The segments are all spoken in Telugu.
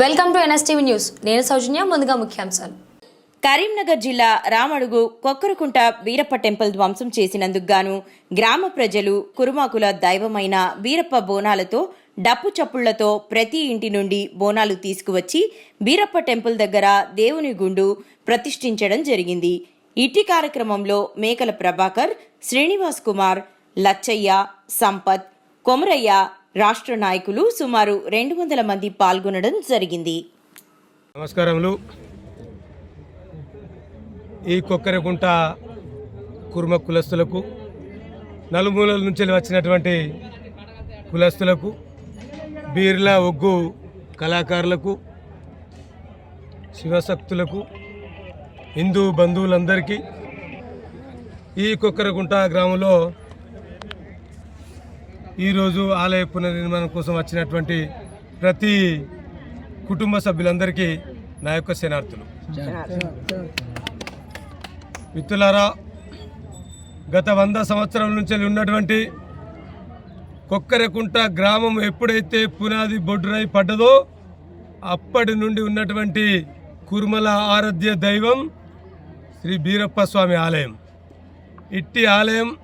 Welcome to NSTV news. నేను సౌజన్య ముందుగా ముఖ్యాంశాలు. కరీంనగర్ జిల్లా రామడుగు కొక్కరుకుంట వీరప్ప టెంపుల్ ధ్వంసం చేసినందుకు గాను గ్రామ ప్రజలు కురుమాకుల దైవమైన వీరప్ప బోనాలతో డప్పు చప్పుళ్ళతో ప్రతి ఇంటి నుండి బోనాలు తీసుకువచ్చి వీరప్ప టెంపుల్ దగ్గర దేవుని గుండు ప్రతిష్ఠించడం జరిగింది. ఇట్టి కార్యక్రమంలో మేకల ప్రభాకర్ శ్రీనివాస్ కుమార్ లచ్చయ్య సంపత్ కొమరయ్య రాష్ట్ర నాయకులు సుమారు రెండు వందల మంది పాల్గొనడం జరిగింది. నమస్కారములు. ఈ కొక్కరగుంట కుర్మ కులస్తులకు నలుమూలల నుంచి వచ్చినటువంటి కులస్తులకు బీర్లా ఒగ్గు కళాకారులకు శివశక్తులకు హిందూ బంధువులందరికీ ఈ కొక్కరగుంట గ్రామంలో ఈరోజు ఆలయ పునర్నిర్మాణం కోసం వచ్చినటువంటి ప్రతి కుటుంబ సభ్యులందరికీ నా యొక్క శనార్థులు మిత్రులారా గత వంద సంవత్సరాల నుంచి ఉన్నటువంటి కొక్కరకుంట గ్రామం ఎప్పుడైతే పునాది బొడ్రై పడ్డదో అప్పటి నుండి ఉన్నటువంటి కుర్మల ఆరాధ్య దైవం శ్రీ బీరప్ప స్వామి ఆలయం. ఇట్టి ఆలయం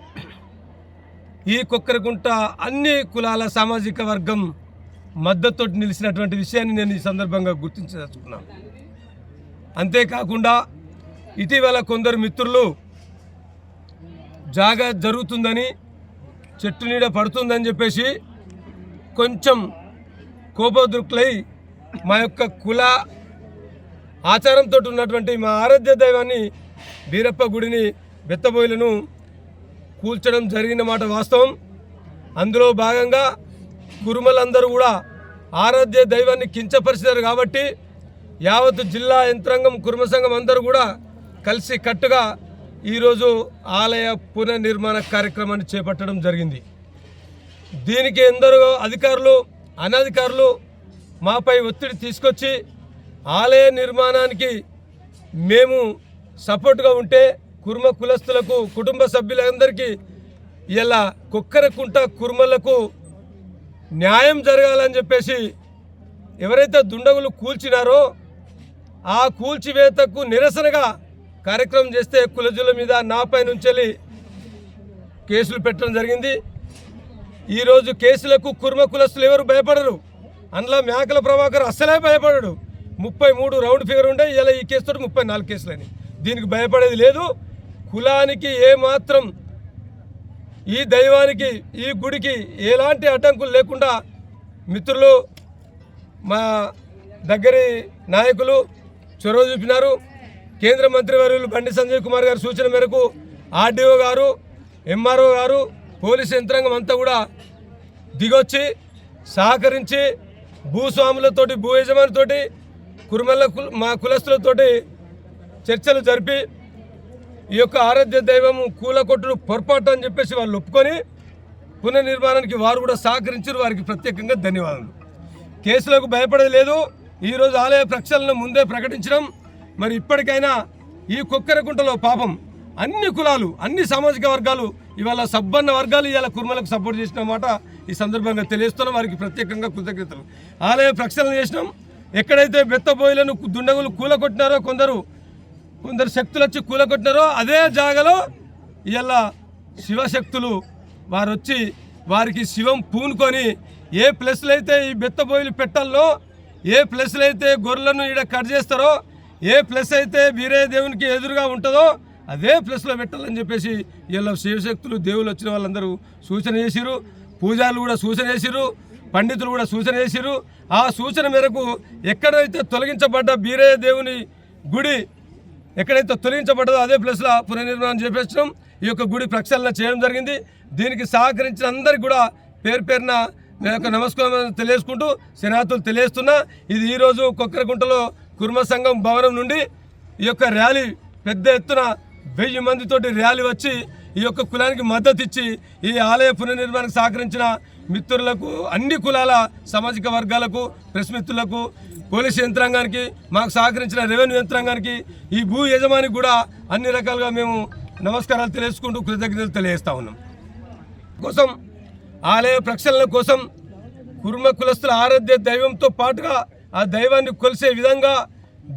ఈ కుక్కరగుంట అన్ని కులాల సామాజిక వర్గం మద్దతు నిలిచినటువంటి విషయాన్ని నేను ఈ సందర్భంగా గుర్తించదలుచుకున్నాను. అంతేకాకుండా ఇటీవల కొందరు మిత్రులు జాగా జరుగుతుందని చెట్టు నీడ పడుతుందని చెప్పేసి కొంచెం కోపదృక్లై మా యొక్క కుల ఆచారంతో ఉన్నటువంటి మా ఆరాధ్య దైవాన్ని బీరప్ప గుడిని బెత్తబోయిలను కూల్చడం జరిగిన మాట వాస్తవం. అందులో భాగంగా కురుమలందరూ కూడా ఆరాధ్య దైవాన్ని కించపరిచినారు కాబట్టి యావత్ జిల్లా యంత్రాంగం కుర్మ సంఘం అందరూ కూడా కలిసి కట్టుగా ఈరోజు ఆలయ పునర్నిర్మాణ కార్యక్రమాన్ని చేపట్టడం జరిగింది. దీనికి ఎందరో అధికారులు అనధికారులు మాపై ఒత్తిడి తీసుకొచ్చి ఆలయ నిర్మాణానికి మేము సపోర్ట్గా ఉంటే కుర్మ కులస్తులకు కుటుంబ సభ్యులందరికీ ఇలా కుక్కరకుంట కుర్మలకు న్యాయం జరగాలని చెప్పేసి ఎవరైతే దుండగులు కూల్చినారో ఆ కూల్చివేతకు నిరసనగా కార్యక్రమం చేస్తే కులజుల మీద నాపై నుంచి కేసులు పెట్టడం జరిగింది. ఈరోజు కేసులకు కుర్మ కులస్తులు ఎవరు భయపడరు? అందులో మేకల ప్రభాకర్ అస్సలే భయపడడు. ముప్పై మూడు రౌండ్ ఫిగర్ ఉండే ఇలా ఈ కేసుతో ముప్పై నాలుగు కేసులని దీనికి భయపడేది లేదు. కులానికి ఏమాత్రం ఈ దైవానికి ఈ గుడికి ఎలాంటి అడ్డంకులు లేకుండా మిత్రులు మా దగ్గరి నాయకులు చొరవ చూపినారు. కేంద్ర మంత్రివర్యులు బండి సంజయ్ కుమార్ గారి సూచన మేరకు ఆర్డీఓ గారు ఎంఆర్ఓ గారు పోలీస్ యంత్రాంగం అంతా కూడా దిగొచ్చి సహకరించి భూస్వాములతోటి భూ యజమానితోటి కురుమల్ల కుల మా కులస్తులతోటి చర్చలు జరిపి ఈ యొక్క ఆరాధ్య దైవము కూలకొట్టుడు పొరపాటు అని చెప్పేసి వాళ్ళు ఒప్పుకొని పునర్నిర్మాణానికి వారు కూడా సహకరించారు. వారికి ప్రత్యేకంగా ధన్యవాదాలు కేసులకు భయపడేది లేదు. ఈరోజు ఆలయ ప్రక్షాళన ముందే ప్రకటించడం. మరి ఇప్పటికైనా ఈ కుక్కరకుంటలో పాపం అన్ని కులాలు అన్ని సామాజిక వర్గాలు ఇవాళ సబ్బన్న వర్గాలు ఇవాళ కుర్మలకు సపోర్ట్ చేసిన మాట ఈ సందర్భంగా తెలియస్తున్నాం వారికి ప్రత్యేకంగా కృతజ్ఞతలు. ఆలయ ప్రక్షాళన చేసినాం. ఎక్కడైతే బెత్తబోయిలను దుండగులు కూలగొట్టినారో కొందరు కొందరు శక్తులు వచ్చి కూలగొట్టినారో అదే జాగలో ఇలా శివశక్తులు వారు వచ్చి వారికి శివం పూనుకొని ఏ ప్లేస్లో అయితే ఈ బెత్తబోయిలు పెట్టాలో ఏ ప్లేస్లో అయితే గొర్రెలను ఈడ కట్ చేస్తారో ఏ ప్లస్ అయితే వీరే దేవునికి ఎదురుగా ఉంటుందో అదే ప్లేస్లో పెట్టాలని చెప్పేసి వీళ్ళ శివశక్తులు దేవులు వచ్చిన వాళ్ళందరూ సూచన చేసిరు పూజారులు కూడా సూచన చేసిరు పండితులు కూడా సూచన చేసిరు ఆ సూచన మేరకు ఎక్కడైతే తొలగించబడ్డ బీరయ్య దేవుని గుడి ఎక్కడైతే తొలగించబడ్డదో అదే ప్లేస్లో పునర్నిర్మాణం చేపించడం ఈ యొక్క గుడి ప్రక్షాళన చేయడం జరిగింది. దీనికి సహకరించిన అందరికి కూడా పేరు పేరున మీ యొక్క నమస్కారం తెలియజేసుకుంటూ శనార్థులు తెలియజేస్తున్నా. ఇది ఈరోజు కొక్కరకుంటలో కుర్మ సంఘం భవనం నుండి ఈ యొక్క ర్యాలీ పెద్ద ఎత్తున వెయ్యి మందితోటి ర్యాలీ వచ్చి ఈ యొక్క కులానికి మద్దతు ఇచ్చి ఈ ఆలయ పునర్నిర్మాణానికి సహకరించిన మిత్రులకు అన్ని కులాల సామాజిక వర్గాలకు ప్రెస్ మిత్రులకు పోలీసు యంత్రాంగానికి మాకు సహకరించిన రెవెన్యూ యంత్రాంగానికి ఈ భూ యజమానికి కూడా అన్ని రకాలుగా మేము నమస్కారాలు తెలుసుకుంటూ కృతజ్ఞతలు తెలియజేస్తా ఉన్నాం. కోసం ఆలయ ప్రక్షాళన కోసం కుర్మ కులస్తుల ఆరాధ్య దైవంతో పాటుగా ఆ దైవాన్ని కొలిసే విధంగా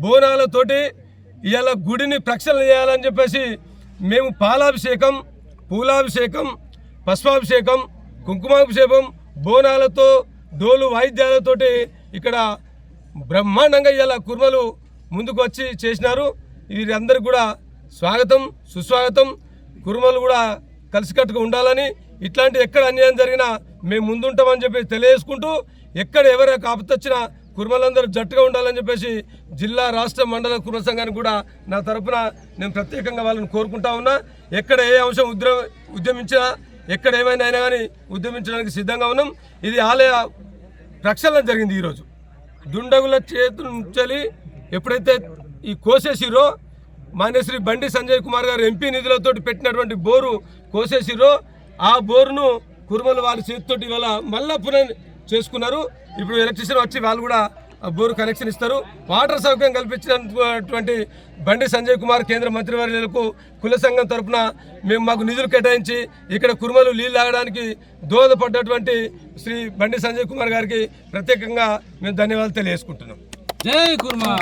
బోనాలతోటి ఇలా గుడిని ప్రక్షాళన చేయాలని చెప్పేసి మేము పాలాభిషేకం పూలాభిషేకం పశ్వాభిషేకం కుంకుమాభిషేకం బోనాలతో డోలు వాయిద్యాలతోటి ఇక్కడ బ్రహ్మాండంగా ఇలా కుర్మలు ముందుకు వచ్చి చేసినారు. వీరందరికీ కూడా స్వాగతం సుస్వాగతం. కుర్మలు కూడా కలిసికట్టుగా ఉండాలని ఇట్లాంటి ఎక్కడ అన్యాయం జరిగినా మేము ముందుంటామని చెప్పి తెలియజేసుకుంటూ ఎక్కడ ఎవరికి ఆపతొచ్చినా కుర్మలందరూ జట్టుగా ఉండాలని చెప్పేసి జిల్లా రాష్ట్ర మండల కుర్మ సంఘానికి కూడా నా తరపున నేను ప్రత్యేకంగా వాళ్ళని కోరుకుంటా ఉన్నా. ఎక్కడ ఏ అంశం ఉద్ర ఉద్యమించినా ఎక్కడ ఏమైనా అయినా కానీ ఉద్యమించడానికి సిద్ధంగా ఉన్నాం. ఇది ఆలయ ప్రక్షాళన జరిగింది ఈరోజు. దుండగుల చేతులు నుంచి ఎప్పుడైతే ఈ కోసేసిరో మాన్యశ్రీ బండి సంజయ్ కుమార్ గారు ఎంపీ నిధులతో పెట్టినటువంటి బోరు కోసేసిరో ఆ బోరును కురుమలు వాళ్ళ చేతితోటి ఇవాళ మళ్ళా పునః చేసుకున్నారు. ఇప్పుడు ఎలక్ట్రిషియన్ వచ్చి వాళ్ళు కూడా బోరు కనెక్షన్ ఇస్తారు. వాటర్ సౌకర్యం కల్పించినటువంటి బండి సంజయ్ కుమార్ కేంద్ర మంత్రివర్యులకు కుల సంఘం తరపున మేము మాకు నిధులు కేటాయించి ఇక్కడ కురుమలు నీళ్ళు తాగడానికి దోహదపడ్డటువంటి శ్రీ బండి సంజయ్ కుమార్ గారికి ప్రత్యేకంగా మేము ధన్యవాదాలు తెలియజేసుకుంటున్నాం. జై కుర్మా.